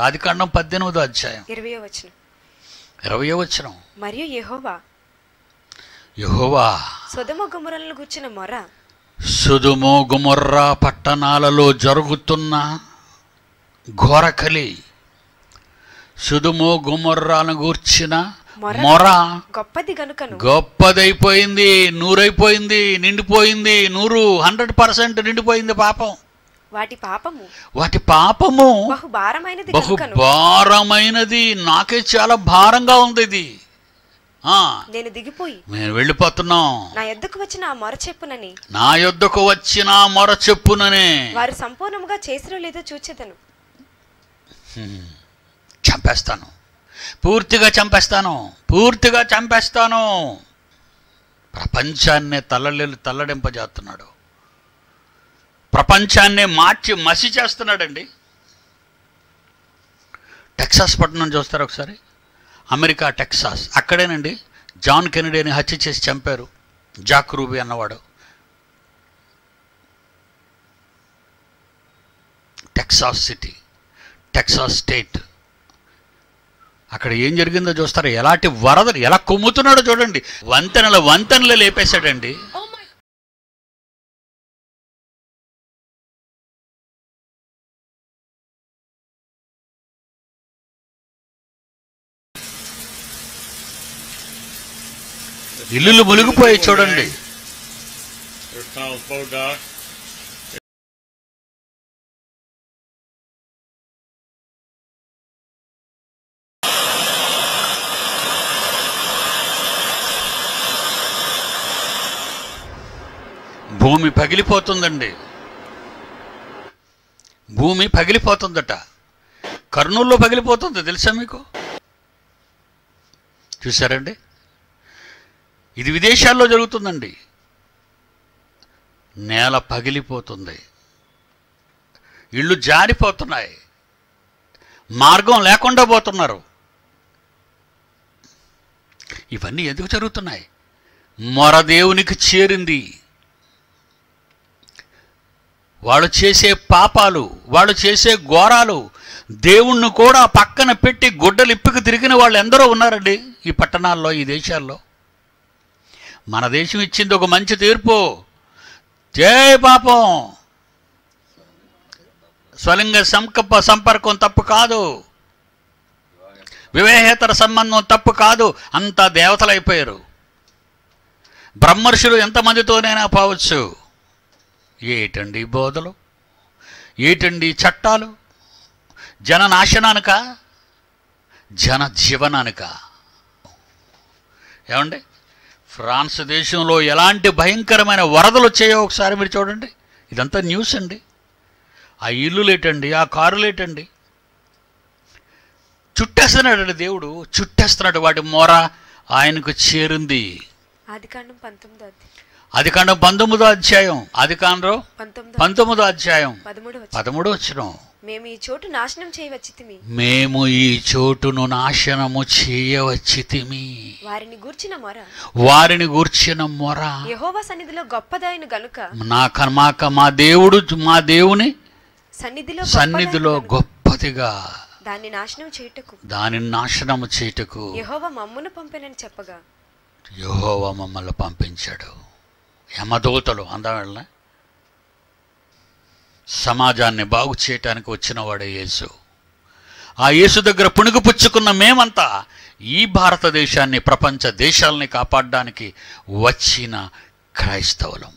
ఆది కాండం పద్దెనిమిదో అధ్యాయం. ఇరవయో వచనం. ఇరవై వచ్చిన మరియు యెహోవా యహోవా సొదమ గుమ్మరలను గుచ్చిన మొర. గుమొర్రా పట్టణాలలో జరుగుతున్న ఘోరకలి. సుదుమో గుమొర్రాను గూర్చిన మొర మొర గొప్పది గనుకను. గొప్పదైపోయింది నూరైపోయింది నిండిపోయింది నూరు హండ్రెడ్ పర్సెంట్ నిండిపోయింది పాపం. వాటి పాపము. వాటి పాపము బహు భారమైనది బహు భారమైనది నాకే చాలా భారంగా ఉంది ఇది. ఆ, నేను దిగిపోయి మేము వెళ్ళిపోతున్నాం. నా ఎద్దకు వచ్చిన ఆ మొర చెప్పునని నా యొద్దకు వచ్చిన మొర చెప్పుననే వారు సంపూర్ణముగా చేసిరో లేదో చూచెదను. చంపేస్తాను. పూర్తిగా చంపేస్తాను. పూర్తిగా చంపేస్తాను. ప్రపంచాన్నే తల్లలి తల్లడింపజేస్తున్నాడు. ప్రపంచాన్నే మార్చి మసి చేస్తున్నాడండి. టెక్సాస్ పట్టణం చూస్తారు ఒకసారి? America Texas. అక్కడేనండి జాన్ కెనడీని హత్య చేసి చంపారు. జాక్ రూబీ అన్నవాడు. Texas city Texas state. అక్కడ ఏం జరిగిందో చూస్తారు? ఎలాంటి వరదలు ఎలా కొమ్ముతున్నాడో చూడండి. వంతెనల వంతెనలు లేపేశాడండి. ఇల్లులు మునిగిపోయి చూడండి. భూమి పగిలిపోతుందండి. భూమి పగిలిపోతుందట. కర్నూల్లో పగిలిపోతుంది తెలుసా మీకు? చూసారండి ఇది విదేశాల్లో జరుగుతుందండి. నేల పగిలిపోతుంది. ఇళ్ళు జారిపోతున్నాయి. మార్గం లేకుండా పోతున్నారు. ఇవన్నీ ఎందుకు జరుగుతున్నాయి? మొర దేవునికి చేరింది. వాళ్ళు చేసే పాపాలు వాళ్ళు చేసే ఘోరాలు దేవుణ్ణి కూడా పక్కన పెట్టి గుడ్డలిప్పికి తిరిగిన వాళ్ళు ఎందరో ఉన్నారండి ఈ పట్టణాల్లో ఈ దేశాల్లో. మన దేశం ఇచ్చింది ఒక మంచి తీర్పు. జై పాపం. స్వలింగ సంకప్ప సంపర్కం తప్పు కాదు. వివేహేతర సంబంధం తప్పు కాదు. అంతా దేవతలైపోయారు. బ్రహ్మర్షులు ఎంతమందితోనైనా పోవచ్చు. ఏటండి బోధలు? ఏటండి చట్టాలు? జన నాశనానిక జన జీవనానిక ఏమండి? ఫ్రాన్స్ దేశంలో ఎలాంటి భయంకరమైన వరదలు వచ్చాయో ఒకసారి మీరు చూడండి. ఇదంతా న్యూస్ అండి. ఆ ఇల్లులేటండి ఆ కారులేటండి చుట్టేస్తున్నాడు దేవుడు చుట్టేస్తున్నాడు వాటి మోర ఆయనకు చేరింది. ఆది కాండం పంతొమ్మిదో అధ్యాయం. అది కాండం పంతొమ్మిదో అధ్యాయం. అది కాండం పంతొమ్మిదో అధ్యాయం. పదమూడు వచ్చిన మేము ఈ చోటు నాశనం చేయవచ్చితిమి మేము ఈ చోటును నాశనము చేయవచ్చితిమి వారిని గూర్చిన మొర. వారిని గూర్చిన మొర. యెహోవా సన్నిధిలో గొప్పదాయన గనుక. నా కర్మాక మా దేవుడు మా దేవుని సన్నిధిలో సన్నిధిలో గొప్పదిగా. దాన్ని నాశనం చేయుటకు. దానిని నాశనము చేయుటకు. యెహోవా మమ్మును పంపెనని చెప్పగా. యెహోవా మమ్మల్ని పంపించాడు. యమదూతలు అందవాళ్ళ సమాజాన్ని బాగు చేయటానికి వచ్చినవాడే యేసు. ఆ యేసు దగ్గర పుణుగుపుచ్చుకున్న మేమంతా ఈ భారతదేశాన్ని ప్రపంచ దేశాలని కాపాడడానికి వచ్చిన క్రైస్తవులం.